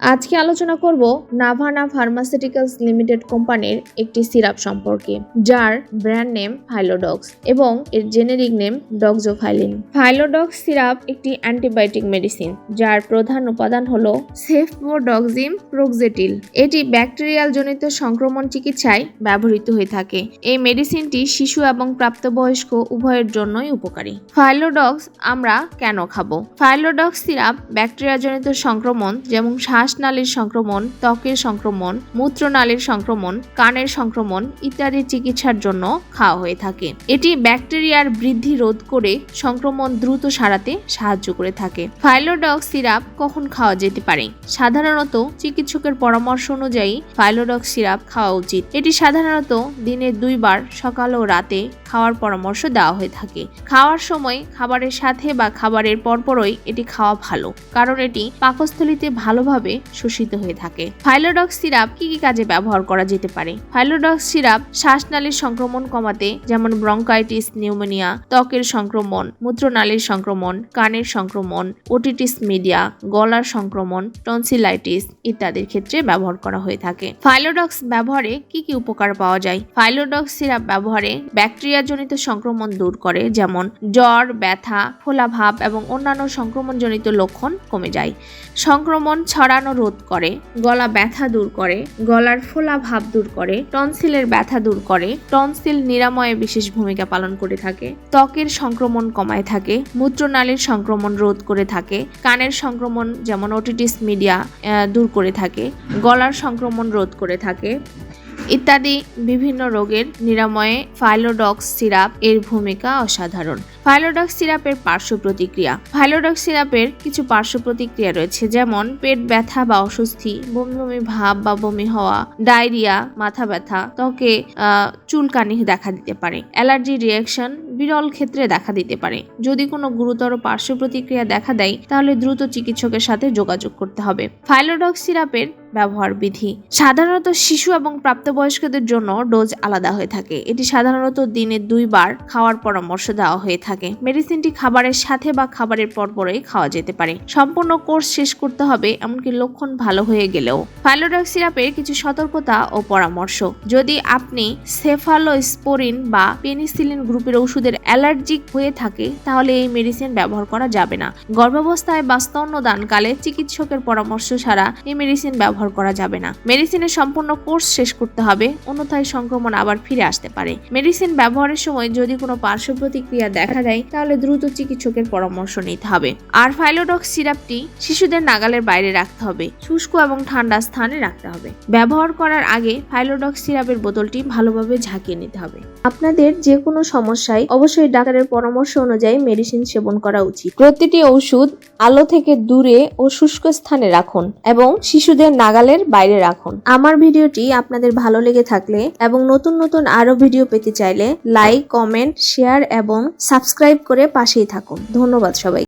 আজকে আলোচনা করব নাভানা ফার্মাসিউটিক্যালস লিমিটেড কোম্পানির একটি সিরাপ সম্পর্কে, যার ব্র্যান্ড নেম ফাইলোডক্স এবং এর generic name doxofylline. Phylodox syrup একটি অ্যান্টিবায়োটিক মেডিসিন, যার প্রধান উপাদান হলো সেফবোডক্সিম প্রোক্সেটিল। এটি ব্যাকটেরিয়াল জনিত সংক্রমণ চিকিৎসায় ব্যবহৃত হয়ে থাকে। এই মেডিসিনটি শিশু এবং প্রাপ্তবয়স্ক উভয়ের জন্যই উপকারী। ফাইলোডক্স আমরা কেন খাব? ফাইলোডক্স সিরাপ ব্যাকটেরিয়াজনিত সংক্রমণ, যেমন শ্বাসনালীর সংক্রমণ, ত্বকের সংক্রমণ, মূত্রনালীর সংক্রমণ, কানের সংক্রমণ ইত্যাদি চিকিৎসার জন্য খাওয়া হয়ে থাকে। এটি ব্যাকটেরিয়ার বৃদ্ধি রোধ করে সংক্রমণ দ্রুত সারাতে সাহায্য করে থাকে। ফাইলোডক্স সিরাপ কখন খাওয়া যেতে পারে? সাধারণত চিকিৎসকের পরামর্শ অনুযায়ী ফাইলোডক্স সিরাপ খাওয়া উচিত। এটি সাধারণত দিনে দুইবার, সকাল ও রাতে খাওয়ার পরামর্শ দেওয়া হয়ে থাকে। খাওয়ার সময় খাবারের সাথে বা খাবারের পরপরই এটি খাওয়া ভালো, কারণ এটি পাকস্থলিতে ভালোভাবে শোষিত হয়ে থাকে। ফাইলোডক্স সিরাপ কি কি কাজে ব্যবহার করা যেতে পারে? ফাইলোডক্স সিরাপ শ্বাসনালীর সংক্রমণ কমাতে, যেমন ব্রঙ্কাইটিস, নিউমোনিয়া, ত্বকের সংক্রমণ, মূত্রনালীর সংক্রমণ, কানের সংক্রমণ, ওটিটিস মিডিয়া, গলার সংক্রমণ, টনসিলাইটিস ইত্যাদির ক্ষেত্রে ব্যবহার করা হয়ে থাকে। ফাইলোডক্স ব্যবহারে কি কি উপকার পাওয়া যায়? ফাইলোডক্স সিরাপ ব্যবহারে ব্যাকটেরিয়াজনিত সংক্রমণ দূর করে, যেমন জ্বর, ব্যথা ফোলাভাব এবং অন্যান্য সংক্রমণজনিত লক্ষণ কমে যায়। সংক্রমণ ছড়ানো রোধ করে, গলা ব্যথা দূর করে, গলার ফোলা ভাব দূর করে, টনসিলের ব্যথা দূর করে, টনসিল নিরাময়ে বিশেষ ভূমিকা পালন করে থাকে, ত্বকের সংক্রমণ কমায় থাকে, মূত্রনালীর সংক্রমণ রোধ করে থাকে, কানের সংক্রমণ যেমন ওটিটিস মিডিয়া দূর করে থাকে, গলার সংক্রমণ রোধ করে থাকে ইত্যাদি বিভিন্ন রোগের নিরাময়ে ফাইলোডক্স সিরাপ এর ভূমিকা অসাধারণ। ফাইলোডক্স সিরাপের পার্শ্ব প্রতিক্রিয়া। ফাইলোডক্স সিরাপের কিছু পার্শ্ব প্রতিক্রিয়া রয়েছে, যেমন পেট ব্যথা বা অস্বস্তি বমি বমি ভাব বা বমি হওয়া, ডায়রিয়া, মাথা ব্যথা, ত্বকে চুলকানি দেখা দিতে পারে, অ্যালার্জি রিয়াকশন বিরল ক্ষেত্রে দেখা দিতে পারে। যদি কোনো গুরুতর পার্শ্ব প্রতিক্রিয়া দেখা দেয়, তাহলে দ্রুত চিকিৎসকের সাথে যোগাযোগ করতে হবে। ফাইলোডক্স সিরাপের ব্যবহার বিধি। সাধারণত শিশু এবং প্রাপ্তবয়স্কদের জন্য ডোজ আলাদা হয়ে থাকে। এটি সাধারণত দিনে দুইবার খাওয়ার পরামর্শ দেওয়া হয়ে থাকে। মেডিসিনটি খাবারের সাথে বা খাবারের পর পরপরই খাওয়া যেতে পারে। সম্পূর্ণ কোর্স শেষ করতে হবে, এমনকি লক্ষণ ভালো হয়ে গেলেও। ফাইলোডক্স সিরাপের কিছু সতর্কতা ও পরামর্শ। যদি আপনি সেফালোস্পোরিন বা পেনিসিলিন গ্রুপের ওষুধের অ্যালার্জিক হয়ে থাকে, তাহলে এই মেডিসিন ব্যবহার করা যাবে না। গর্ভাবস্থায় বা স্তন্যদানকালে চিকিৎসকের পরামর্শ ছাড়া এই মেডিসিন ব্যবহার করা যাবে না। মেডিসিনের সম্পূর্ণ কোর্স শেষ করতে হবে, অন্যথায় সংক্রমণ আবার ফিরে আসতে পারে। মেডিসিন ব্যবহারের সময় যদি কোনো পার্শ্ব প্রতিক্রিয়া দেখা দেয়, তাহলে দ্রুত চিকিৎসকের পরামর্শ নিতে হবে। আর ফাইলোডক্স সিরাপটি শিশুদের নাগালের বাইরে রাখতে হবে, শুষ্ক এবং ঠান্ডা স্থানে রাখতে হবে। ব্যবহার করার আগে ফাইলোডক্স সিরাপের বোতলটি ভালোভাবে ঝাঁকিয়ে নিতে হবে। আপনাদের যে কোনো সমস্যায় অবশ্যই ডাক্তারের পরামর্শ অনুযায়ী মেডিসিন সেবন করা উচিত। প্রতিটি ওষুধ আলো থেকে দূরে ও শুষ্ক স্থানে রাখুন এবং শিশুদের নাগালের বাইরে রাখুন। আমার ভিডিওটি আপনাদের ভালো লেগে থাকলে এবং নতুন নতুন আরও ভিডিও পেতে চাইলে লাইক, কমেন্ট, শেয়ার এবং সাবস্ক্রাইব করে পাশেই থাকুন। ধন্যবাদ সবাই